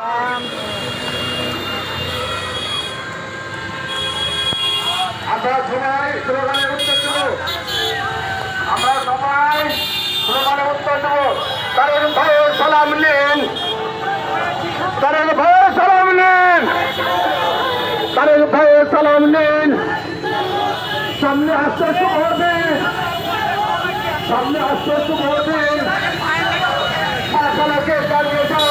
আমরা সবাই স্লোগানের উত্তর দেব। সবাই স্লোগানের উত্তর দেব। ভয়ে সালাম নিন। তাদের ভয়ে সালাম নিন। ভয়ে সালাম নিন। সামনে আসতে শুরু হবে সামনে আসতে শুরু হবে খালাকে দাঁড়িয়ে যায়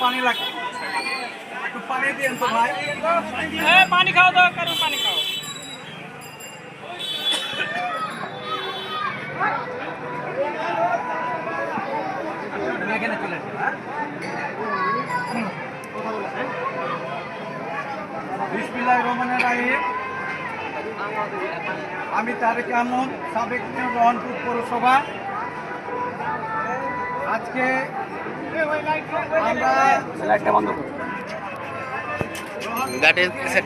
পানি লাগবে একটু পানি দিন তো ভাই এ পানি খাও তো কারো পানি আমি তারেক আহমদ সাবেক রহনপুর পৌরসভা। আজকে আমরা সেট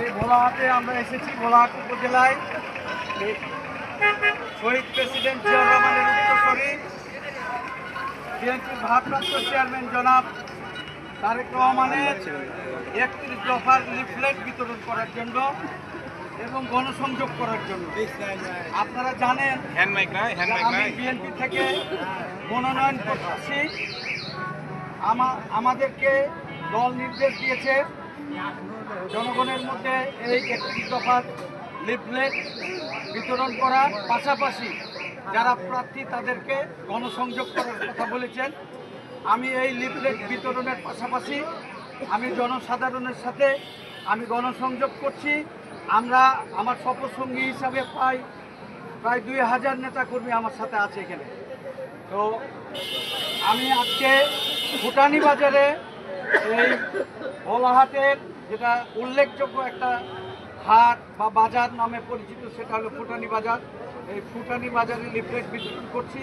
এই ভোলাহাটে আমরা এসেছি ভোলাহাট উপজেলায়। শহীদ প্রেসিডেন্ট জিয়া রহমানের উত্তরসূরি। বিএনপির ভারপ্রাপ্ত চেয়ারম্যান জনাব তারেক রহমানের একত্রিশ দফার লিফলেট বিতরণ করার জন্য এবং গণসংযোগ করার জন্য। আপনারা জানেন আমি বিএনপি থেকে মনোনয়ন করছি। আমাদেরকে দল নির্দেশ দিয়েছে জনগণের মধ্যে এই একত্রিশ দফার লিফলেট বিতরণ করার পাশাপাশি যারা প্রার্থী তাদেরকে গণসংযোগ করার কথা বলেছেন আমি এই লিফলেট বিতরণের পাশাপাশি আমি জনসাধারণের সাথে আমি গণসংযোগ করছি। আমরা আমার সফরসঙ্গী হিসাবে প্রায় প্রায় দুই হাজার নেতাকর্মী আমার সাথে আছে এখানে। তো আমি আজকে ভুটানি বাজারে এই ভোলাহাটের যেটা উল্লেখযোগ্য একটা হাট বা বাজার নামে পরিচিত, সেটা হলো ফুটানি বাজার। এই ফুটানি বাজারে লিফলেট বিতরণ করছি।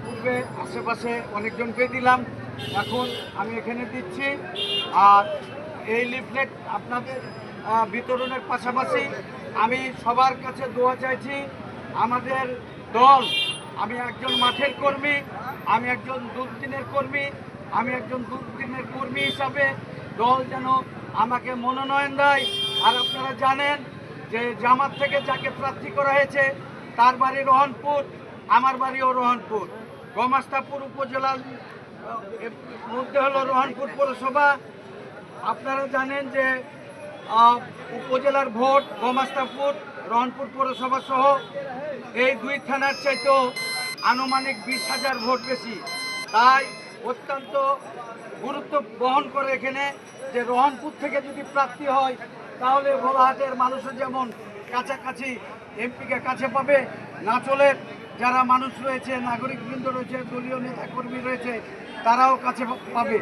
ইতিপূর্বে আশেপাশে অনেকজনকে দিলাম। এখন আমি এখানে দিচ্ছি। আর এই লিফলেট আপনাদের বিতরণের পাশাপাশি আমি সবার কাছে দোয়া চাইছি। আমাদের দল, আমি একজন মাঠের কর্মী, আমি একজন দুর্দিনের কর্মী, আমি একজন দুর্দিনের কর্মী হিসাবে দল যেন আমাকে মনোনয়ন দেয়। আর আপনারা জানেন যে জামাত থেকে যাকে প্রার্থী করা হয়েছে, তার বাড়ি রহনপুর, আমার বাড়িও রহনপুর। গমাস্তাপুর উপজেলার মধ্যে হলো রহনপুর পৌরসভা। আপনারা জানেন যে উপজেলার ভোট গোমাস্তাপুর, রহনপুর পৌরসভা সহ এই দুই থানার চাইতেও আনুমানিক বিশ হাজার ভোট বেশি। তাই অত্যন্ত গুরুত্ব বহন করে এখানে যে রহনপুর থেকে যদি প্রাপ্তি হয়, তাহলে ভোলাহাটের মানুষও যেমন কাছাকাছি এমপিকে কাছে পাবে, নাচলের যারা মানুষ রয়েছে, নাগরিকবৃন্দ রয়েছে, দলীয় নেতাকর্মী রয়েছে, তারাও কাছে পাবে।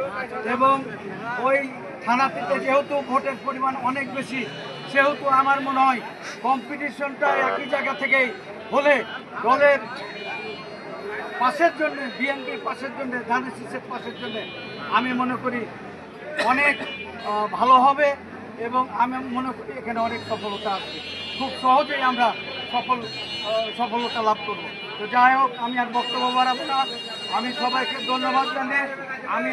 এবং ওই থানাটিতে যেহেতু ভোটের পরিমাণ অনেক বেশি, সেহেতু আমার মনে হয় কম্পিটিশনটা একই জায়গা থেকেই হলে দলের পাশের জন্য, বিএনপির পাশের জন্য, ধানের শীষের পাশের জন্য আমি মনে করি অনেক ভালো হবে এবং আমি মনে করি এখানে অনেক সফলতা আসবে। খুব সহজেই আমরা সফল সফলতা লাভ করব। তো যাই হোক আমি আর বক্তব্য বাড়াবো না। আমি সবাইকে ধন্যবাদ জানিয়ে আমি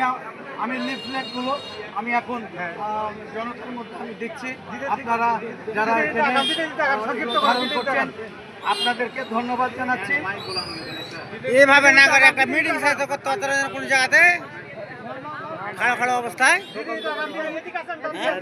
আমি লিফলেটগুলো আমি এখন আহ, জনতার মধ্যে আমি দেখছি। আপনারা যারা ধারণ করছেন আপনাদেরকে ধন্যবাদ জানাচ্ছি। এইভাবে না করে একটা মিটিং সাইজ করতে হতো না কোন জায়গাতে খাড়া খাড়া অবস্থায়। হ্যাঁ?